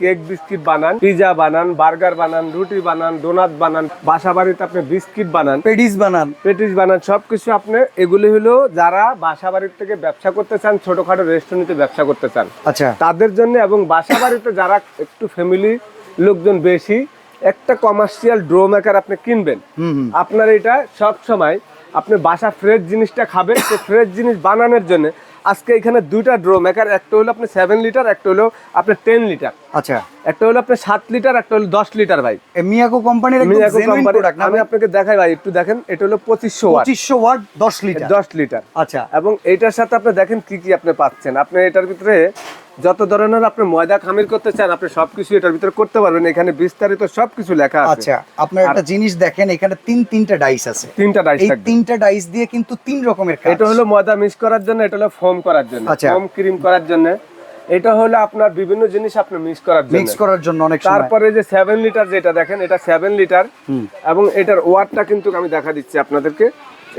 Cake biscuit বানান pizza বানান burger বানান রুটি বানান ডোনাট বানান বাসা বাড়িতে আপনি বিস্কিট বানান পেডিস বানান। পেটিস বানান সবকিছু আপনি এগুলি হলো যারা বাসা বাড়ির থেকে ব্যবসা করতে চান ছোটখাটো রেস্টুরেন্টে ব্যবসা করতে চান। আচ্ছা। তাদের জন্য এবং বাসা বাড়িতে যারা একটু ফ্যামিলি লোকজন বেশি একটা কমার্শিয়াল ড্রো মেকার আপনি কিনবেন। আপনার এটা সব সময় আপনি বাসা ফ্রেশ জিনিসটা খাবেন সে ফ্রেশ জিনিস বানানোর জন্য আজকে এখানে দুইটা ড্রো মেকার একটা হলো আপনি সেভেন লিটার একটা হলো আপনার টেন লিটার আচ্ছা। একটা হলো আপনার সাত লিটার একটা হলো দশ লিটার ভাই। মিয়াকো কোম্পানির মিয়াকো আমি আপনাকে দেখাই ভাই একটু দেখেন এটা হলো পঁচিশশো ওয়াট। 2500 ওয়াট 10 লিটার দশ লিটার আচ্ছা। এবং এটার সাথে আপনি দেখেন কি কি আপনি পাচ্ছেন। আপনি এটার ভিতরে যত ধরনের আপনি ময়দা খামির করতে চান আপনি সবকিছু এটার ভিতরে করতে পারবেন। এখানে বিস্তারিত সবকিছু লেখা আছে। আচ্ছা আপনার একটা জিনিস দেখেন এখানে তিন তিনটা ডাইস আছে। তিনটা ডাইস এই তিনটা ডাইস দিয়ে কিন্তু তিন রকমের কাজ। এটা হলো ময়দা মিক্স করার জন্য এটা হলো ফোম করার জন্য। আচ্ছা। ফোম ক্রিম করার জন্য। এটা হলো আপনার বিভিন্ন জিনিস আপনি মিক্স করার জন্য। মিক্স করার জন্য অনেক সময়। তারপরে যে 7 লিটার যেটা দেখেন এটা 7 লিটার এবং এটার ওয়াটটা কিন্তু আমি দেখা দিচ্ছি আপনাদেরকে।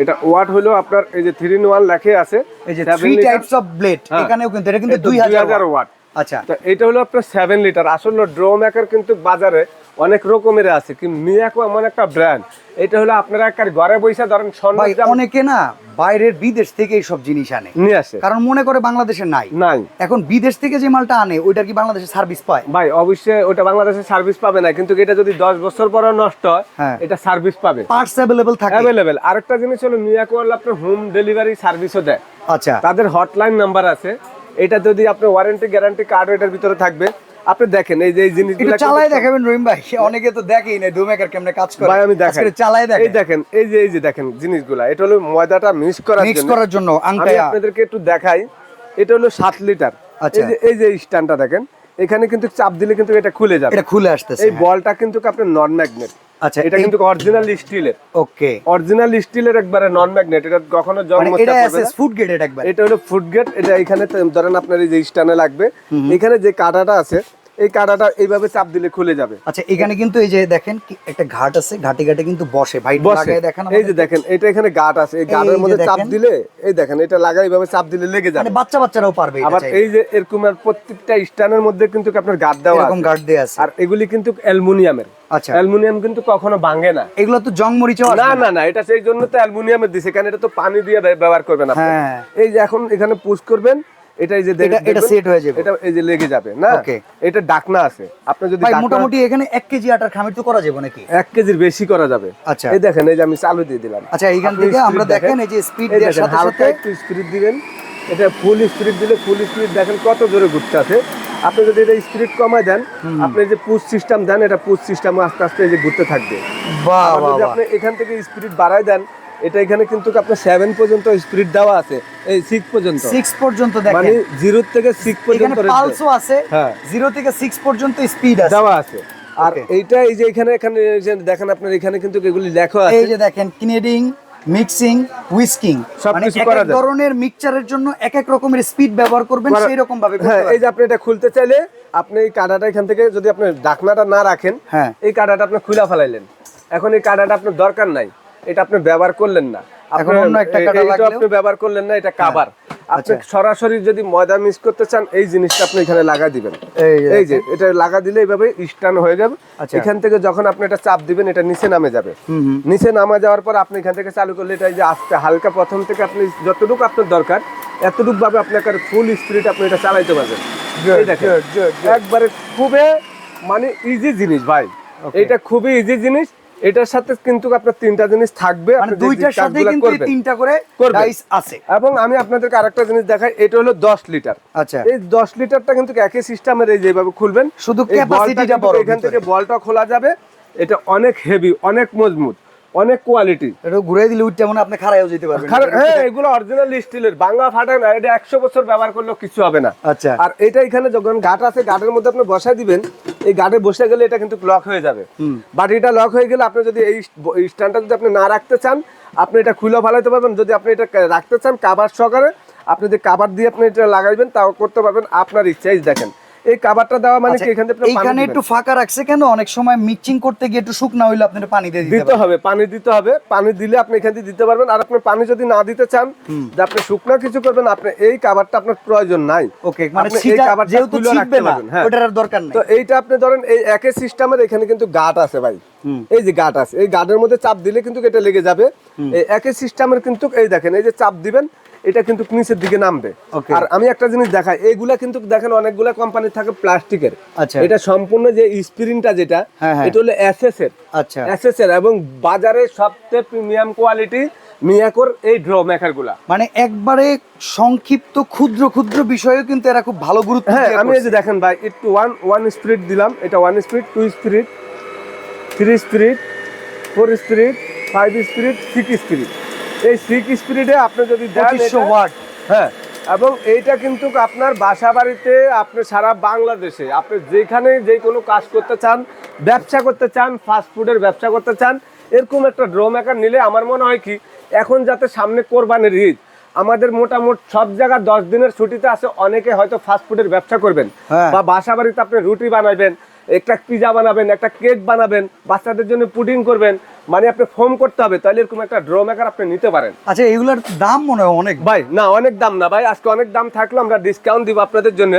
এটা ওয়াট হলো আপনার এই যে 3 ইন ওয়ান লেখে আছে। এই যে 3 টাইপস অফ ব্লেড। এখানেও কিন্তু এটা কিন্তু 2000 2000 ওয়াট ওয়াট আচ্ছা। তো এটা হলো আপনার সেভেন লিটার আসলে ড্রো মেকার কিন্তু বাজারে অনেক রকমের আছে কিন্তু মিয়াকো এমন একটা ব্র্যান্ড এটা হলো আপনারা একটা ঘরে বসে ধরেন অনেকে না বাইরের বিদেশ থেকে এই সব জিনিস আনে। নিয়ে আসে। কারণ মনে করে বাংলাদেশে নাই। নাই। এখন বিদেশ থেকে যে মালটা আনে ওইটার কি বাংলাদেশে সার্ভিস পায়? ভাই অবশ্যই ওটা বাংলাদেশে সার্ভিস পাবে না কিন্তু এটা যদি দশ বছর পরে নষ্ট হয় হ্যাঁ। এটা সার্ভিস পাবে। পার্টস অ্যাভেলেবল থাকে। অ্যাভেলেবেল আরেকটা জিনিস হলো মিয়াকো আপনার হোম ডেলিভারি সার্ভিসও দেয়। আচ্ছা। তাদের হটলাইন নাম্বার আছে এটা যদি আপনার ওয়ারেন্টি গ্যারান্টি কার্ড এটার ভিতরে থাকবে। আপনি দেখেন এই যে এই জিনিসগুলো চালাই দেখাবেন রহিম ভাই অনেকে তো দেখেই না ডোমেকার কেমনে কাজ করে। ভাই আমি দেখেন। আজকে দেখেন। এই দেখেন এই যে এই যে দেখেন জিনিসগুলা এটা হলো ময়দাটা মিক্স করার জন্য। মিক্স করার জন্য আমি আপনাদেরকে একটু দেখাই এটা হলো সাত লিটার আচ্ছা। এই যে এই যে স্ট্যান্ডটা দেখেন এখানে কিন্তু চাপ দিলে কিন্তু এটা খুলে যাবে। এটা খুলে আসতেছে এই বলটা কিন্তু আপনার নন ম্যাগনেট আচ্ছা এটা কিন্তু অরিজিনাল স্টিলের ওকে। অরিজিনাল স্টিলের একবারে নন ম্যাগনেট এটা কখনো জং মোচা মশলা এটা এসএস। ফুড এটা একবার? এটা হলো ফুড গেট এটা এখানে ধরেন আপনার এই যে স্ট্যান্ডে লাগবে। এখানে যে কাটাটা আছে এই কাঁটাটা এইভাবে চাপ দিলে খুলে যাবে। আচ্ছা এখানে কিন্তু এই যে দেখেন একটা ঘাট আছে ঘাটে ঘাটে কিন্তু বসে। ভাই লাগায় দেখেন এই যে দেখেন এটা এখানে গাট আছে। এই গাটের যে মধ্যে চাপ দিলে এই দেখেন এটা লাগাই এইভাবে চাপ দিলে লেগে যাবে। মানে বাচ্চা বাচ্চারাও পারবে আবার এই যে এরকম আর প্রত্যেকটা স্ট্যান্ডের মধ্যে কিন্তু আপনার গাট দেওয়া এরকম গার্ড দেয়া আছে। আর এগুলি কিন্তু অ্যালুমিনিয়ামের। আচ্ছা। অ্যালুমিনিয়াম কিন্তু কখনো ভাঙে না। এগুলো তো জং মরিচও না না। না এটা সেই জন্য তো অ্যালুমিনিয়ামের দিছে। কারণ এটা তো পানি দিয়ে ব্যবহার করবেন আপনি। হ্যাঁ। এই যে এখন এখানে পুশ করবেন এটা এই যে এটা সেট হয়ে যাবে। এটা এই যে লেগে যাবে না? এটা ডাকনা আছে। আপনি যদি ভাই মোটামুটি এখানে এক কেজি আটার খামির তো করা যাবে নাকি? এক কেজির বেশি করা যাবে। আচ্ছা। এই দেখেন এই যে আমি চালু দিয়ে দিলাম। আচ্ছা এইখান থেকে আমরা দেখেন। এই যে স্পিড দেওয়ার সাথে সাথে একটু স্পিড দিবেন। এটা ফুল স্পিড দিলে ফুল স্পিড দেখেন কত জোরে ঘুরতে আছে। আপনি যদি এটা স্পিড কমায় দেন আপনি যে পুশ সিস্টেম দেন এটা পুশ সিস্টেম আস্তে আস্তে এই যে ঘুরতে থাকবে। বাহ আপনি এখান থেকে স্পিড বাড়ায় দেন এটা এখানে কিন্তু আপনার সেভেন পর্যন্ত স্পিড দেওয়া আছে। এই সিক্স পর্যন্ত। সিক্স পর্যন্ত মানে জিরো থেকে সিক্স পর্যন্ত পালসও আছে। হ্যাঁ। জিরো থেকে সিক্স পর্যন্ত স্পিড আছে। দেওয়া আছে। আর এইটা এই যে এখানে এখানে দেখেন আপনার এখানে কিন্তু এগুলি লেখা আছে। এই যে দেখেন কিনেডিং মিক্সিং হুইস্কিং করা যায়। ধরনের মিক্সচারের জন্য এক এক রকমের স্পিড ব্যবহার করবেন সেই রকম ভাবে হ্যাঁ এই যে আপনি এটা খুলতে চাইলে আপনি এই কাঁটাটা এখান থেকে যদি আপনি ডাকনাটা না রাখেন হ্যাঁ। এই কাঁটাটা আপনি খুলে ফেলাইলেন। এখন এই কাঁটাটা আপনার দরকার নাই। এটা আপনি ব্যবহার করলেন না? হ্যাঁ। আপনি ব্যবহার করলেন না এটা কাবার আপনি আচ্ছা। সরাসরি যদি ময়দা মিক্স করতে চান এই জিনিসটা আপনি এখানে লাগা দিবেন। এই যে এটা লাগা দিলে এইভাবে স্টান হয়ে যাবে। আচ্ছা। এখান থেকে যখন আপনি এটা চাপ দিবেন এটা নিচে নামে যাবে। নিচে নামা যাওয়ার পর আপনি এখান থেকে চালু করলে এটা যে আস্তে হালকা প্রথম থেকে আপনি যতটুকু আপনার দরকার এতটুকু ভাবে আপনার ফুল স্পিড আপনি এটা চালাইতে পারবেন। একবারে খুবই মানে ইজি জিনিস ভাই। এটা খুবই ইজি জিনিস। এটার সাথে কিন্তু আপনার তিনটা জিনিস থাকবে মানে দুইটার সাথে কিন্তু তিনটা করে রাইস ডাইস আছে। এবং আমি আপনাদেরকে আরেকটা জিনিস দেখাই এটা হলো দশ লিটার। আচ্ছা। এই দশ লিটারটা কিন্তু একই সিস্টেমের এই যেভাবে খুলবেন শুধু ক্যাপাসিটিটা বড় এখান থেকে বলটা খোলা যাবে এটা অনেক হেভি অনেক মজবুত। অনেক কোয়ালিটি এটা ঘুরে দিলে উঠতে মনে আপনি খারাইও যেতে পারবেন। হ্যাঁ এগুলো অরিজিনাল স্টিলের বাংলা ফাটা না এটা একশো বছর ব্যবহার করলেও কিছু হবে না। আচ্ছা। আর এটা এখানে যখন গাট আছে গাটের মধ্যে আপনি বসাই দিবেন এই গাটে বসে গেলে এটা কিন্তু লক হয়ে যাবে। হুম। বাটিটা লক হয়ে গেলে আপনি যদি এই স্ট্যান্ডটা যদি আপনি না রাখতে চান আপনি এটা খুলে ফেলাতে পারবেন। যদি আপনি এটা রাখতে চান কাবার সহকারে আপনি যদি কাবার দিয়ে আপনি এটা লাগাইবেন তাও করতে পারবেন। আপনার ইচ্ছা এই দেখেন এই কাভারটা দেওয়া মানে আচ্ছা, কি এখান আপনি। একটু ফাঁকা রাখছে কেন? অনেক সময় মিক্সিং করতে গিয়ে একটু শুকনা হইলে আপনার পানি দিয়ে দিতে হবে পানি দিতে হবে পানি দিলে আপনি এখান থেকে দিতে পারবেন। আর আপনি পানি যদি না দিতে চান যে আপনি শুকনা কিছু করবেন আপনি এই কাভারটা আপনার প্রয়োজন নাই। ওকে মানে এই যেহেতু ছিটবে না হ্যাঁ। ওটার আর দরকার নেই। তো এইটা আপনি ধরেন এই একই সিস্টেমের এখানে কিন্তু গাট আছে ভাই। এই যে গাট আছে এই গাটের মধ্যে চাপ দিলে কিন্তু এটা লেগে যাবে। এই একই সিস্টেমের কিন্তু এই দেখেন এই যে চাপ দিবেন এটা কিন্তু নিচের দিকে নামবে. আর আমি একটা জিনিস দেখাই এগুলা কিন্তু দেখেন অনেকগুলা কোম্পানি থাকে প্লাস্টিকের। আচ্ছা। এটা সম্পূর্ণ যে স্প্রিংটা যেটা হ্যাঁ, হ্যাঁ। এটা হলো এসএস এর। আচ্ছা। এসএসএর এবং বাজারে সবচেয়ে প্রিমিয়াম কোয়ালিটি মিয়াকোর এই ড্র মেকারগুলা মানে একবারে সংক্ষিপ্ত ক্ষুদ্র ক্ষুদ্র বিষয়েও কিন্তু এরা খুব ভালো গুরুত্ব হ্যাঁ আমি এই যে দেখেন ভাই একটু ওয়ান ওয়ান স্পিরিট দিলাম। এটা one spirit two spirit three spirit four spirit five spirit six spirit এই সিক্স স্পিরিটে আপনি যদি পঁচিশশো ওয়াট হ্যাঁ এবং এইটা কিন্তু আপনার বাসা বাড়িতে আপনি সারা বাংলাদেশে আপনি যেখানে যে কোনো কাজ করতে চান ব্যবসা করতে চান ফাস্ট ফুডের ব্যবসা করতে চান এরকম একটা ড্রো মেকার নিলে আমার মনে হয় কি এখন যাতে সামনে কোরবানির ঈদ আমাদের মোটামুট সব জায়গায় দশ দিনের ছুটিতে আছে অনেকে হয়তো ফাস্ট ফুডের ব্যবসা করবেন হ্যাঁ। বা বাসা বাড়িতে আপনি রুটি বানাবেন একটা পিজা বানাবেন একটা কেক বানাবেন বাচ্চাদের জন্য পুডিং করবেন মানে আপনি ফোম করতে হবে তাহলে এরকম একটা ড্রো মেকার আপনি নিতে পারেন। আচ্ছা এগুলার দাম মনে হয় অনেক। ভাই না অনেক দাম না ভাই আজকে অনেক দাম থাকল আমরা ডিসকাউন্ট দিব আপনাদের জন্য।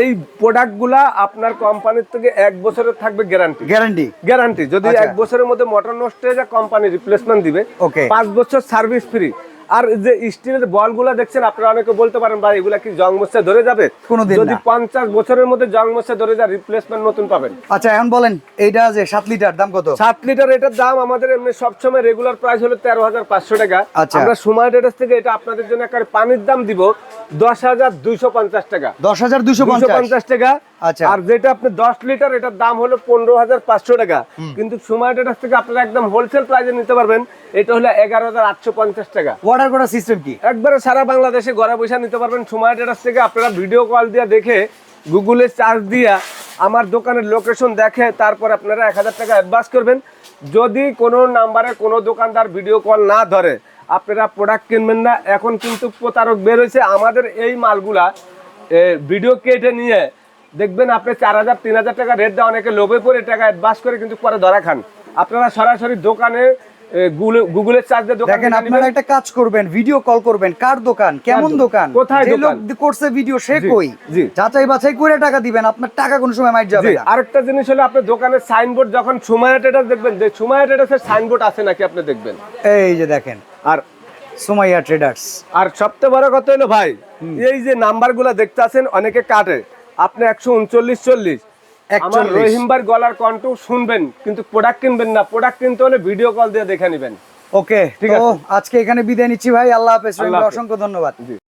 এই প্রোডাক্টগুলা আপনার কোম্পানির থেকে এক বছরের থাকবে গ্যারান্টি গ্যারান্টি গ্যারান্টি যদি আচ্ছা। এক বছরের মধ্যে মোটর নষ্ট হয়ে যায় কোম্পানি রিপ্লেসমেন্ট দিবে। Okay. পাঁচ বছর সার্ভিস ফ্রি আর যে স্টিলের বলগুলো দেখছেন আপনারা অনেকে বলতে পারেন ভাই এগুলা কি জং মশা ধরে যাবে? কোনোদিন যদি পঞ্চাশ বছরের মধ্যে জং মশা ধরে যায় রিপ্লেসমেন্ট নতুন পাবেন। আচ্ছা এখন বলেন এইটা যে সাত লিটার দাম কত? সাত লিটার এটার দাম আমাদের এমনি সবসময় রেগুলার প্রাইস হলো তেরো হাজার পাঁচশো টাকা। আচ্ছা। আমরা সময় ডেটাস থেকে এটা আপনাদের জন্য একটা পানির দাম দিব। দশ হাজার দুইশো পঞ্চাশ টাকা। দশ হাজার পঞ্চাশ? টাকা। আচ্ছা। আর যেটা আপনি দশ লিটার এটার দাম হলো পনেরো হাজার পাঁচশো টাকা। কিন্তু সময় ডেটাস থেকে আপনারা একদম হোলসেল প্রাইসে নিতে পারবেন। এটা হলো এগারো হাজার আটশো পঞ্চাশ টাকা। অর্ডার করার সিস্টেম কি? একবারে সারা বাংলাদেশে ঘরে পয়সা নিতে পারবেন। সময় ডেটাস থেকে আপনারা ভিডিও কল দিয়ে দেখে গুগলে চার্জ দিয়া আমার দোকানের লোকেশন দেখে তারপর আপনারা এক হাজার টাকা অ্যাডভান্স করবেন। যদি কোনো নাম্বারে কোনো দোকানদার ভিডিও কল না ধরে আপনারা প্রোডাক্ট কিনবেন না। এখন কিন্তু প্রতারক বের হয়েছে। আমাদের এই মালগুলা ভিডিও কেটে নিয়ে, দেখবেন আপনি চার হাজার, তিন হাজার টাকা রেট দেওয়া, অনেকে লোভে পড়ে টাকা অ্যাডভান্স করে কিন্তু পরে ধরা খান। আপনারা সরাসরি দোকানে গুগলের চার্জ দিয়ে দোকান দেখেন আপনারা একটা কাজ করবেন ভিডিও কল করবেন। কার দোকান? কেমন দোকান? কোথায় লোক করছে ভিডিও সে কই? যাচাই বাছাই করে টাকা দিবেন আপনার টাকা কোনো সময় মাইর যাবে আরেকটা জিনিস হলো আপনি দোকানের সাইনবোর্ড যখন সুমায়া ট্রেডার্স দেখবেন যে সুমায়া ট্রেডার্সের সাইনবোর্ড আছে নাকি আপনি দেখবেন? এই যে দেখেন আর সুমাইয়া ট্রেডার্স আর সবচেয়ে বড় কথা হলো ভাই এই যে নাম্বারগুলো দেখতে আছেন অনেকে কাটে। আপনি একশো উনচল্লিশ চল্লিশ আমার 41 রহিমবার গলার কণ্ঠ শুনবেন কিন্তু প্রোডাক্ট কিনবেন না। প্রোডাক্ট কিনতে হলে ভিডিও কল দিয়ে দেখে নেবেন। ওকে ঠিক আছে। আজকে এখানে বিদায় নিচ্ছি ভাই। আল্লাহ হাফেজ। অসংখ্য ধন্যবাদ।